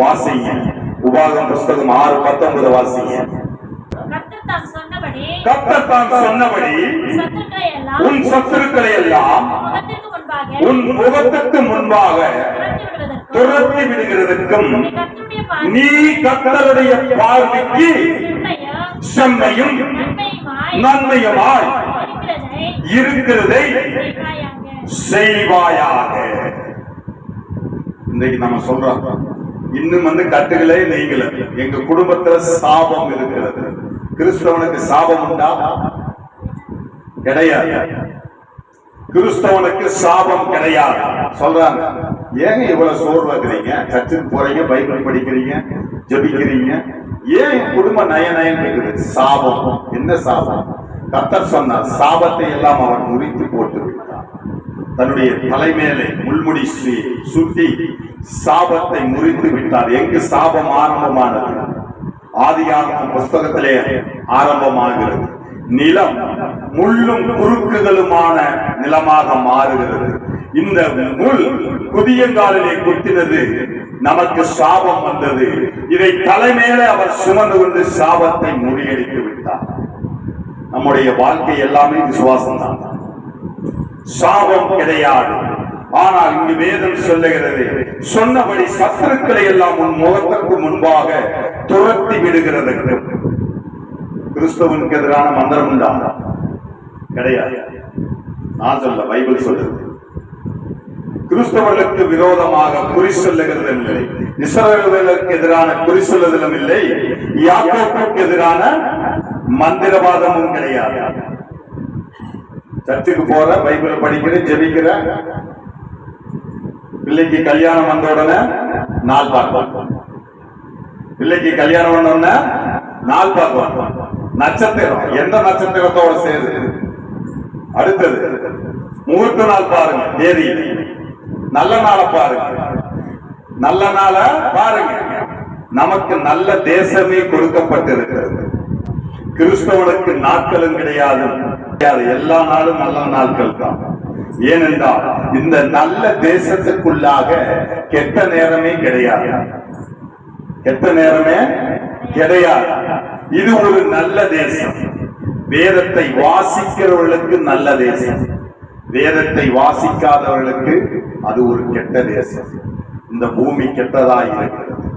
வாசிங்க. உபாகம் புஸ்தகம் ஆறு பத்தொன்பது வாசிங்க. கர்த்தர் தாம் சொன்னபடி உன் சத்துருக்களை எல்லாம் உன் முகத்துக்கு முன்பாக துரத்தி விடுகிறதற்கும் நீ கர்த்தருடைய பார்வைக்கு செம்மையும் நன்மையுமாய் இருக்கிறதை. செய்வாயாக. இன்னைக்கு நம்ம சொல்றோம். இன்னும் வந்து கட்டுகளே நீங்கள எங்க குடும்பத்துல சாபம் இருக்கிறது. கிறிஸ்தவனுக்கு சாபம் உண்டா? கிடையாது. கிறிஸ்தவனுக்கு சாபம் கிடையாது. சொல்றாங்க. ஏங்க இவ்வளவு சோர்வாக்குறீங்க சர்ச்சுக்கு போறீங்க பைபிள் படிக்கிறீங்க ஜெபிக்கிறீங்க. ஏன் குடும்ப குடும்பம் நய நயன் இருக்குது? சாபம். என்ன சாபம்? கத்தர் சொன்னார் சாபத்தை எல்லாம் அவன் முறித்து தன்னுடைய தலைமேலே முள்முடி சு- சுட்டி சாபத்தை முறித்து விட்டார். எங்கு சாபம் ஆரம்பமானது? ஆதியாகமம் புஸ்தகத்திலே ஆரம்பமாகிறது. நிலம் முள்ளும் குறுக்குகளுமான நிலமாக மாறுகிறது. இந்த முள் குதியங்காலிலே குத்தினது நமக்கு சாபம் வந்தது. இதை தலைமையில அவர் சுமந்து கொண்டு சாபத்தை முறியடித்து விட்டார். நம்முடைய வாழ்க்கை எல்லாமே விசுவாசம் தான் சாபம் கிடையாது. ஆனால் இங்கு வேதம் சொல்லுகிறது சொன்னபடி சத்துருக்களை எல்லாம் உன் முகத்துக்கு முன்பாக துரத்தி விடுகிறது கிறிஸ்தவனுக்கு எதிரான மந்திரம் உண்டா? கிடையாது. நான் சொல்ல பைபிள் சொல்லுது. கிறிஸ்தவர்களுக்கு விரோதமாக குறி சொல்லுகிறது இல்லை. இஸ்ரவேலர்களுக்கு எதிரான குறி சொல்லுதலும் இல்லை. யாக்கோப்புக்கு எதிரான மந்திரவாதமும் கிடையாது. சர்ச்சுக்கு போற பைபிள் படிக்கிற ஜெபிக்கிற பிள்ளைக்கு கல்யாணம் வந்த உடனே நாள் பார்ப்போம் பிள்ளைக்கு கல்யாணம் பண்ண உடனே நாள் பார்ப்போம் நட்சத்திரம் எந்த நட்சத்திரத்தோட சேரு அடுத்தது முகூர்த்த நாள் பாருங்க தேதி நல்ல நாளை பாருங்க. நல்ல நாளை பாருங்க. நமக்கு நல்ல தேசமே கொடுக்கப்பட்டிருக்கிறது. கிறிஸ்தவனுக்கு நாட்களும் கிடையாது. எல்லா நாளும் நல்ல நாட்கள் தான். ஏனென்றால் இந்த நல்ல தேசத்துக்குள்ளாக கெட்ட நேரமே கிடையாது. கெட்ட நேரமே கிடையாது. இது ஒரு நல்ல தேசம். வேதத்தை வாசிக்கிறவர்களுக்கு நல்ல தேசம். வேதத்தை வாசிக்காதவர்களுக்கு அது ஒரு கெட்ட தேசம். இந்த பூமி கெட்டதாய் இருக்கிறது.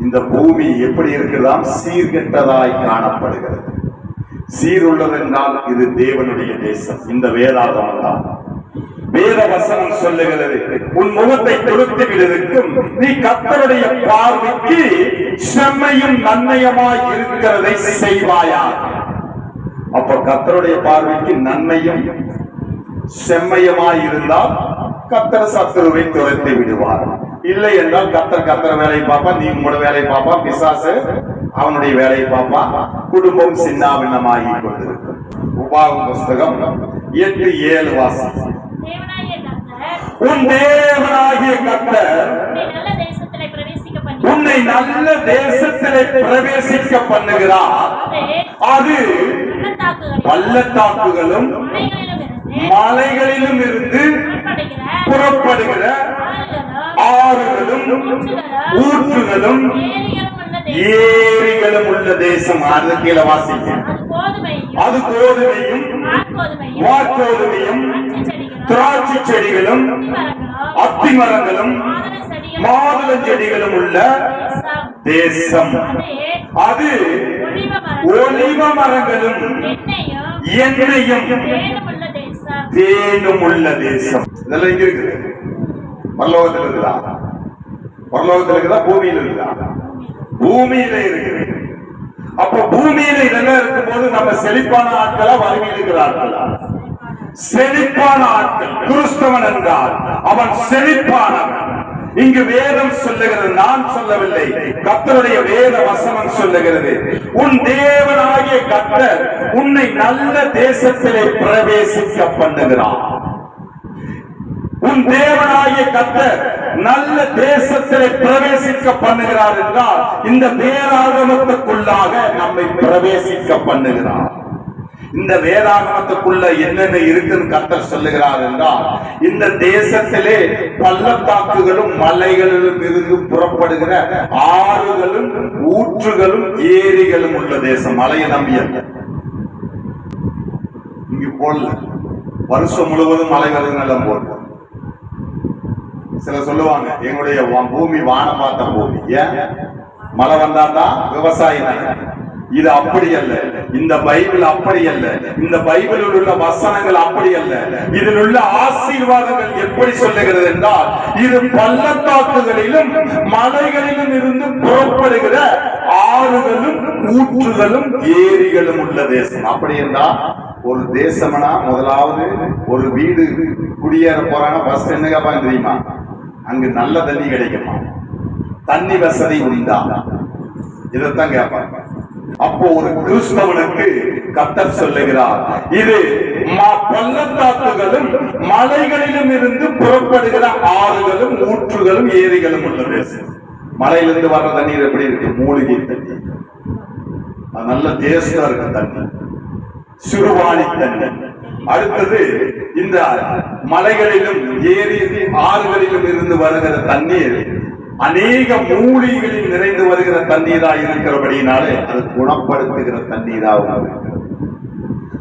இந்த பூமி எப்படி இருக்கிறதாம்? சீர்கெட்டதாய் காணப்படுகிறது. சீருள்ளதென்றால் இது தேவனுடைய தேசம். இந்த வேதாகமம் தான் வேத வசனம் சொல்லுகிறது உன் முகத்தை கொடுத்து விடுவதற்கும் நீ கர்த்தருடைய பார்வைக்கு செம்மையும் நன்மையமாய் இருக்கிறதை செய்வாயா? அப்ப கத்தருடைய பார்வைக்கு நன்மையும் செம்மையமாய் இருந்தால் கத்தர் சத்துருவை துரத்தி விடுவார். இல்லை என்றால் கத்தர் கத்தர் வேலையை பார்ப்பா நீ உங்களோட வேலையை பார்ப்பா பிசாசு அவனுடைய வேலையை பார்ப்பா. குடும்பம் சின்னாபின்னமாகி கொண்டிருக்கும். உபாகம் புஸ்தகம் எட்டு ஏழு வாசி. உன் தேவனாகிய கத்தர் உன்னை நல்ல தேசத்திலே பிரவேசிக்க பண்ணுகிறார். அது பள்ளத்தாக்குகளும் மலைகளிலும் இருந்து புறப்படுகிற ஆறுகளும் ஊற்றுகளும் ஏரிகளும் உள்ள தேசம் அது கீழே வாசிங்க அது கோதுமையும் அது கோதுமையும் வாற்கோதுமையும் வாற்கோதுமையும் திராட்சை செடிகளும் அத்தி மரங்களும் மாதுளை செடிகளும் உள்ள தேசம். அது ஒலிவ மரங்களும் எண்ணெயும் எண்ணெயும் தேனுமுள்ள தேசம் தேனும் உள்ள தேசம். இதெல்லாம் எங்க இருக்குது? பரலோகத்தில் இருக்குதா பரலோகத்தில் இருக்குதா பூமியில இருக்குதா பூமியில இருக்குது அப்ப பூமியில இதெல்லாம் இருக்கும்போது நம்ம செழிப்பான ஆட்களா வருகிறார்கள் செழிப்பான ஆட்கள் கிறிஸ்தவன் என்றால் அவன் செழிப்பானவன். இங்கு வேதம் சொல்லுகிறது நான் சொல்லவில்லை கத்தருடைய வேத வசனம் சொல்லுகிறது. உன் தேவனாகிய கத்தர் உன்னை நல்ல தேசத்திலே பிரவேசிக்க பண்ணுகிறான் உன் தேவனாகிய கர்த்தர் நல்ல தேசத்திலே பிரவேசிக்க பண்ணுகிறார் என்றால் இந்த பேராகமத்துக்குள்ளாக நம்மை பிரவேசிக்க பண்ணுகிறார் இந்த வேதாகமத்துக்குள்ள என்னென்ன இருக்குன்னு கத்தர் சொல்லுகிறார் என்றால் இந்த தேசத்திலே பள்ளத்தாக்குகளும் மலைகளிலும் இருந்து புறப்படுகிற ஆறுகளும் ஊற்றுகளும் ஏரிகளும் உள்ள தேசம் மலையை நம்பி இங்கு போடல. வருஷம் முழுவதும் மலை வருது நிலம் போடல. சில சொல்லுவாங்க எங்களுடைய பூமி வானம் பார்த்த பூமி. ஏன்? மழை வந்தா தான் விவசாயம் இது அப்படி அல்ல. இந்த பைபிள் அப்படி அல்ல. இந்த பைபிளில் உள்ள வசனங்கள் அப்படி அல்ல. இதில் உள்ள ஆசீர்வாதங்கள் எப்படி சொல்லுகிறது என்றால் இது பள்ளத்தாக்குகளிலும் மலைகளிலும் இருந்து புறப்படுகிற ஆறுகளும் ஊற்றுகளும் ஏரிகளும் உள்ள தேசம். அப்படி என்றால் ஒரு தேசம்னா முதலாவது ஒரு வீடு குடியேற போறாங்க ஃபர்ஸ்ட் என்ன கேட்பாங்க தெரியுமா? அங்கு நல்ல தண்ணி கிடைக்குமா? தண்ணி வசதி உண்டா? இதைத்தான் கேட்பாங்க. அப்போ ஒரு கிறிஸ்தவனுக்கு கத்தர் சொல்லுகிறார் இது பள்ளத்தாக்குகளும் மலைகளிலும் இருந்து புறப்படுகிற ஆறுகளும் ஊற்றுகளும் ஏரிகளும் உள்ள தேசம் மலையிலிருந்து வர்ற தண்ணீர் எப்படி இருக்கு? மூலிகை தண்ணி. அது நல்ல டேஸ்டா இருக்கு தண்ணி. சிறுவாணி தண்ணி. அடுத்தது இந்த மலைகளிலும் ஏரி ஆறுகளிலும் இருந்து வருகிற தண்ணீர் அநேக மூலிகளில் நிறைந்து வருகிற தண்ணீரா இருக்கிறபடியினாலே அது குணப்படுத்துகிற தண்ணீரா இருக்கிறது.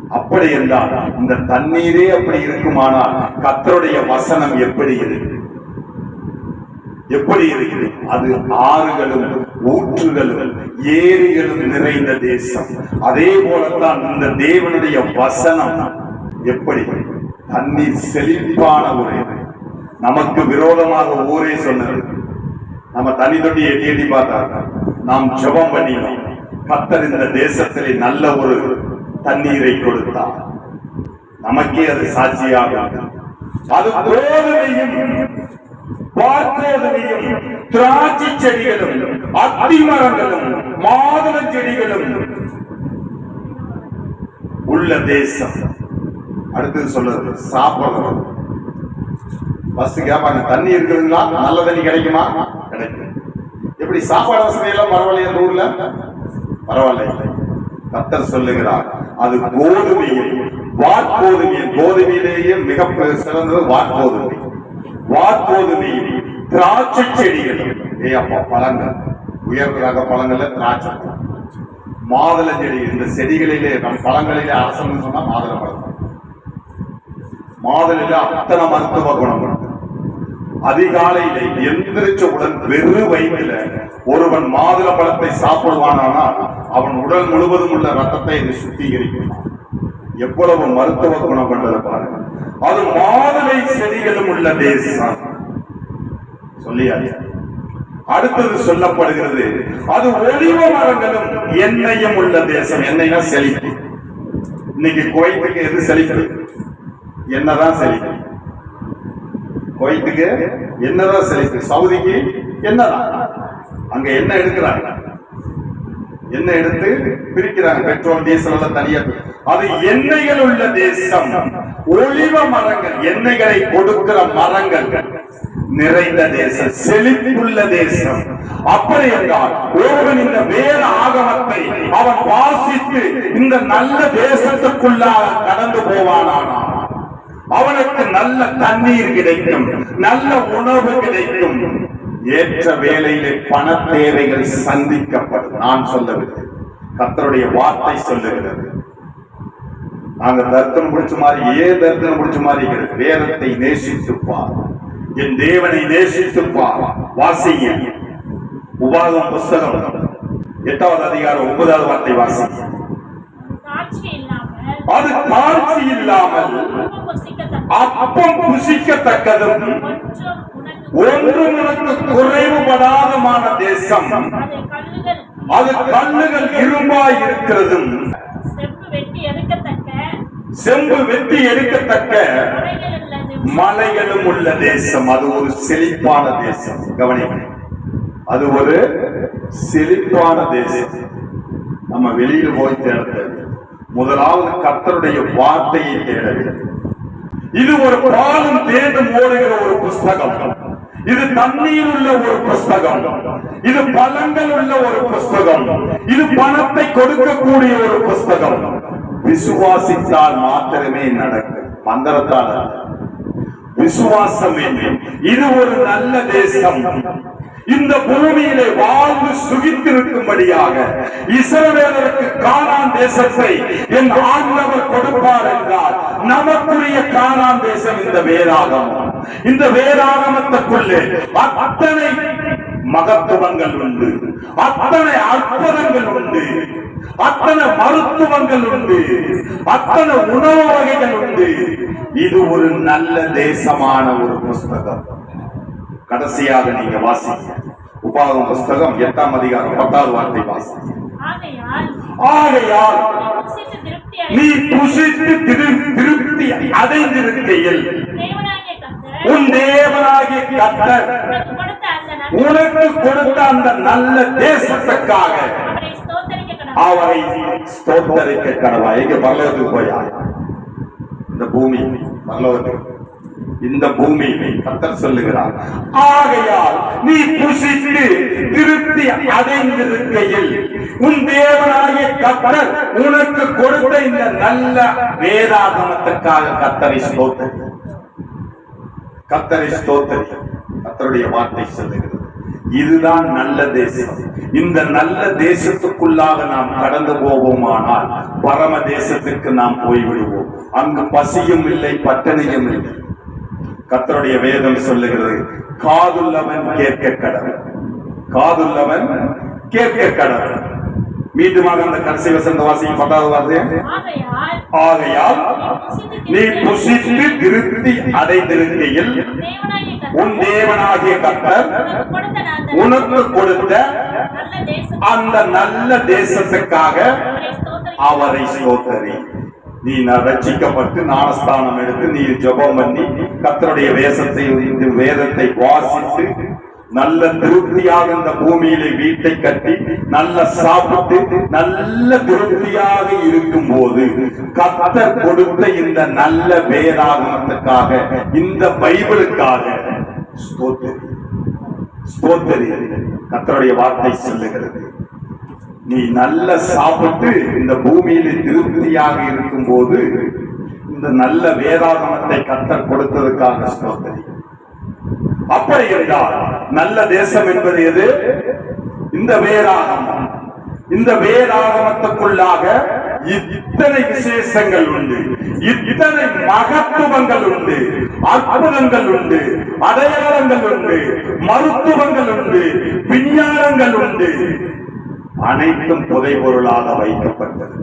அப்படி என்றால் இந்த தண்ணீரே அப்படி இருக்குமானால் கத்தருடைய வசனம் எப்படி இருக்கு? எப்படி இருக்குது அது ஆறுகளும் ஊற்றுகளும் ஏரிகளும் நிறைந்த தேசம். அதே போலத்தான் இந்த தேவனுடைய வசனம் எப்படி? தண்ணீர் செழிப்பான ஊரே நமக்கு விரோதமாக ஊரே சொன்னது. நம்ம தனி தொட்டி எட்டி எட்டி பார்த்தா நாம் ஜெபம் பண்ணினோம். கத்தர் இந்த தேசத்திலே நல்ல ஒரு தண்ணீரை கொடுத்தார். நமக்கே அது சாட்சியாக அது போதனையும் பார்த்தோதனையும் திராட்சை செடிகளும் அத்திமரங்களும் மாதுள செடிகளும் உள்ள தேசம். அடுத்தது சொல்றது சாப்பிடணும் பஸ் கேட்பாங்க தண்ணி இருக்குதுங்களா? நல்ல தண்ணி கிடைக்குமா? கிடைக்கும். எப்படி சாப்பாடு வசதி எல்லாம் பரவாயில்லையா இந்த ஊர்ல? பரவாயில்ல. கத்தர் சொல்லுகிறார் அது கோதுமையில் வாட்கோதுமை கோதுமையிலேயே மிக சிறந்தது வாட்கோதுமை வாட்கோதுமை திராட்சை செடிகள். ஏ அப்பா பழங்கள். உயர் ரக பழங்கள்ல திராட்சை. மாதுளை செடி. இந்த செடிகளிலே நம் பழங்களிலே அரசு சொன்னா மாதுளை பழம். மாதுளையில அத்தனை மருத்துவ குணம் அதிகாலையில எந்திரிச்சவுடன் வெறு வயிற்றுல ஒருவன் மாதுளை பழத்தை சாப்பிடுவானால் அவன் உடல் முழுவதும் உள்ள ரத்தத்தை இது சுத்திகரிக்கும். எவ்வளவு மருத்துவ குணம் கொண்டது பாருங்க. அது மாதுளை செடிகளும் உள்ள தேசம். சொல்லியாச்சு. அடுத்தது சொல்லப்படுகிறது அது ஒளிவ மரங்களும் எண்ணெயும் உள்ள தேசம். எண்ணெய்னா செழிப்பு. இன்னைக்கு குவைத்துக்கு எது செழிப்பு? என்னதான் செழிப்பு? குவைத்துக்கு என்னதான் செழிப்பு? சவுதிக்கு என்னதான்? அங்க என்ன எடுக்கிறாங்க? என்ன எடுத்து பிரிக்கிறாங்க? பெட்ரோல் டீசல் எல்லாம் தனியா அது எண்ணெய்கள் உள்ள தேசம். ஒளிவ மரங்கள் எண்ணெய்களை கொடுக்கிற மரங்கள். நிறைந்த தேசம் செழிப்புள்ள தேசம். அப்படி என்றால் ஒருவன் இந்த வேத ஆகமத்தை அவன் வாசித்து இந்த நல்ல தேசத்துக்குள்ளாக கடந்து போவானானால் அவனுக்கு நல்ல தண்ணீர் கிடைக்கும் நல்ல உணவு கிடைக்கும். ஏற்ற வேளையிலே பண தேவைகள் சந்திக்கப்படும். நான் சொல்லவில்லை. கர்த்தருடைய வார்த்தை சொல்லுகிறது. நாங்க தர்த்தனம் பிடிச்ச மாதிரி ஏன் தர்த்தனம் பிடிச்ச மாதிரி வேதத்தை நேசித்து பார் என் தேவனை நேசித்து பார் வாசிங்க. உபாகம் புஸ்தகம். எட்டாவது அதிகாரம் ஒன்பதாவது வார்த்தை வாசிங்க. அது தாழ்ச்சி இல்லாமல் அப்பம் புசிக்கத்தக்கதும் ஒன்றும் ஒன்று உனக்கு குறைவுபடாதமான தேசம். அது கண்ணுகள் இரும்பாய் இருக்கிறதும் செம்பு வெட்டி எடுக்கத்தக்க மலைகளும் உள்ள தேசம். அது ஒரு செழிப்பான தேசம். கவனிக்கணும் அது ஒரு செழிப்பான தேசம். நம்ம வெளியில போய் தேட முதலாவது கத்தருடைய வார்த்தையை தேட வேண்டும். இது ஒரு பாலும் தேடும் ஓடுகிற ஒரு புஸ்தகம். இது தண்ணீர் உள்ள ஒரு புஸ்தகம். இது பழங்கள் உள்ள ஒரு புஸ்தகம். இது பணத்தை கொடுக்கக்கூடிய ஒரு புஸ்தகம். விசுவாசித்தால் மாத்திரமே நடக்கும். மந்திரத்தால் விசுவாசம் இது ஒரு நல்ல தேசம். இந்த பூமியிலே வாழ்ந்து சுகித்திருக்கும்படியாக இஸ்ரவேலருக்கு கால தேசத்தை என் ஆண்டவர் கொடுப்பார் என்றால் நமக்குரிய காணாம் தேசம் இந்த வேதாகமம். இந்த வேதாகமத்துக்குள்ளே அத்தனை மகத்துவங்கள் உண்டு. அத்தனை அற்புதங்கள் உண்டு. அத்தனை மருத்துவங்கள் உண்டு. அத்தனை உணவு வகைகள் உண்டு. இது ஒரு நல்ல தேசமான ஒரு புஸ்தகம். கடைசியாக நீங்க வாசிங்க. உபாகம் புஸ்தகம் எட்டாம் அதிகாரம் பத்தாவது வார்த்தை வாசிங்க. ஆகையால் நீ புசித்து திரு- திருப்தி அடைந்திருக்கையில் உன் தேவனாகிய கர்த்தர் உனக்கு கொடுத்த அந்த நல்ல தேசத்துக்காக அவரை ஸ்தோத்தரிக்க கடவா எங்க பரலோகத்துக்கு போயா? இந்த பூமி பரலோகத்துக்கு. இந்த பூமி கத்தர் சொல்லுகிறார். ஆகையால் நீ புசித்து திருப்தி அடைந்திருக்கையில் உன் தேவனாகிய கத்தர் உனக்கு கொடுத்த இந்த நல்ல வேதாகமத்துக்காக கத்தரை ஸ்தோத்தரி கத்தரை ஸ்தோத்தரி கத்தருடைய வார்த்தை சொல்லுகிறது. இதுதான் நல்ல தேசம். இந்த நல்ல தேசத்துக்குள்ளாக நாம் கடந்து போவோமானால் பரம தேசத்திற்கு நாம் போய்விடுவோம். அங்கு பசியும் இல்லை பட்டணியும் இல்லை. கத்தருடைய வேதம் சொல்லுகிறது காதுள்ளவன் கேட்க கடவுள் காதுள்ளவன் கேட்க கடவுள் மீண்டுமாக அந்த கடைசி வசந்த வாசியும் பத்தாவது வார்த்தை ஆகையால் நீ புசித்து திருப்தி அடைந்திருக்கையில் உன் தேவனாகிய கர்த்தர் உனக்கு கொடுத்த அந்த நல்ல தேசத்துக்காக அவரை ஸ்தோத்தரி. நீ ந- ரட்சிக்கப்பட்டு ஞானஸ்தானம் எடுத்து நீ ஜெபம் பண்ணி கத்தருடைய வேசத்தை வேதத்தை வாசித்து நல்ல திருப்தியாக இந்த பூமியிலே வீட்டை கட்டி நல்ல சாப்பிட்டு நல்ல திருப்தியாக இருக்கும் போது கத்தர் கொடுத்த இந்த நல்ல வேதாகமத்துக்காக இந்த பைபிளுக்காக ஸ்தோத்தரி ஸ்தோத்தரி கத்தருடைய வார்த்தை சொல்லுகிறது. நீ நல்ல சாப்பிட்டு இந்த பூமியில திருப்தியாக இருக்கும் போது இந்த நல்ல வேதாகமத்தை கத்தர் கொடுத்ததுக்காக ஸ்தோத்திரி. அப்படி என்றால் நல்ல தேசம் என்பது எது? இந்த வேதாகமம். இந்த வேதாகமத்துக்குள்ளாக இத்தனை விசேஷங்கள் உண்டு. இத்தனை மகத்துவங்கள் உண்டு. அற்புதங்கள் உண்டு. அடையாளங்கள் உண்டு. மருத்துவங்கள் உண்டு. விஞ்ஞானங்கள் உண்டு. அனைத்தும் புதை பொருளாக வைக்கப்பட்டது.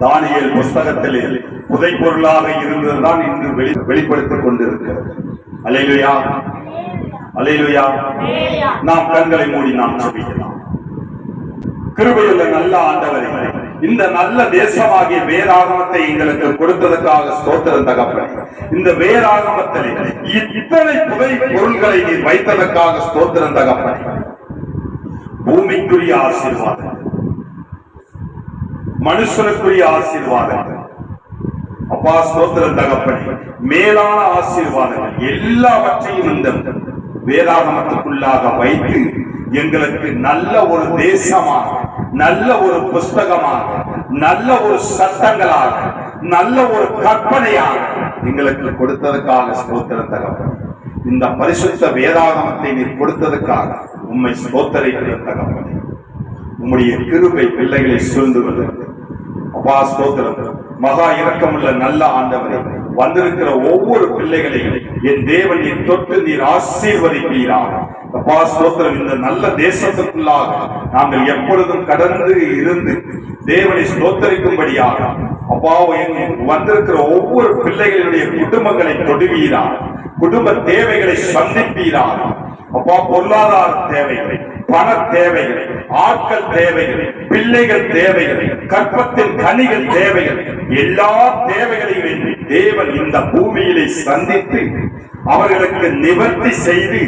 தானியல் புஸ்தகத்திலே புதைபொருளாக இருந்ததுதான் இன்று வெளி வெளிப்படுத்திக் கொண்டிருக்கிறது. அலையிலுயா அலையிலுயா நாம் கண்களை மூடி நாம் நம்பிக்கலாம் கிருபையுள்ள நல்ல ஆண்டவரை இந்த நல்ல தேசமாகிய வேதாகமத்தை எங்களுக்கு கொடுத்ததற்காக ஸ்தோத்திரம் தகப்பன். இந்த வேதாகமத்தில் இத்தனை புதை பொருள்களை நீர் வைத்ததற்காக ஸ்தோத்திரம் தகப்பன். பூமிக்குரிய ஆசீர்வாதம். மனுஷனுக்குரிய ஆசீர்வாதங்கள் அப்பா ஸ்தோத்திரம் தகப்படி மேலான ஆசீர்வாதங்கள் எல்லாவற்றையும் இந்த வேதாகமத்துக்குள்ளாக வைத்து எங்களுக்கு நல்ல ஒரு தேசமாக நல்ல ஒரு புஸ்தகமாக நல்ல ஒரு சட்டங்களாக நல்ல ஒரு கற்பனையாக எங்களுக்கு கொடுத்ததுக்காக ஸ்தோத்திரம் தகப்படி இந்த பரிசுத்த வேதாகமத்தை நீர் கொடுத்ததுக்காக உம்மை ஸ்தோத்தரிக்கிற தகப்பனே உம்முடைய கிருபை பிள்ளைகளை சூழ்ந்து கொள்ளுங்கள் அப்பா ஸ்தோத்திரம். மகா இரக்கமுள்ள நல்ல ஆண்டவரே வந்திருக்கிற ஒவ்வொரு பிள்ளைகளையும் என் தேவன் நீர் தொட்டு நீர் ஆசீர்வதிப்பீராக. அப்பா ஸ்தோத்திரம் இந்த நல்ல தேசத்துக்குள்ளாக நாங்கள் எப்பொழுதும் கடந்து இருந்து தேவனை ஸ்தோத்தரிக்கும்படியாக அப்பா என் வந்திருக்கிற ஒவ்வொரு பிள்ளைகளுடைய குடும்பங்களை தொடுவீரா குடும்ப தேவைகளை சந்திப்பீராக. அப்பா பொருளாதார தேவைகளை பண தேவைகள் ஆட்கள் தேவைகள் பிள்ளைகள் தேவைகள் கற்பத்தின் கனிகள் தேவைகள் எல்லா தேவைகளையும் தேவன் இந்த பூமியிலே சந்தித்து அவர்களுக்கு நிவர்த்தி செய்து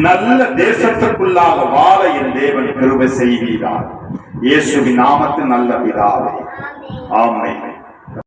நல்ல தேசத்திற்குள்ளாக வாழ என் தேவன் கிருபை செய்கிறார் இயேசுவின் நாமத்து நல்ல பிதாவே. ஆமை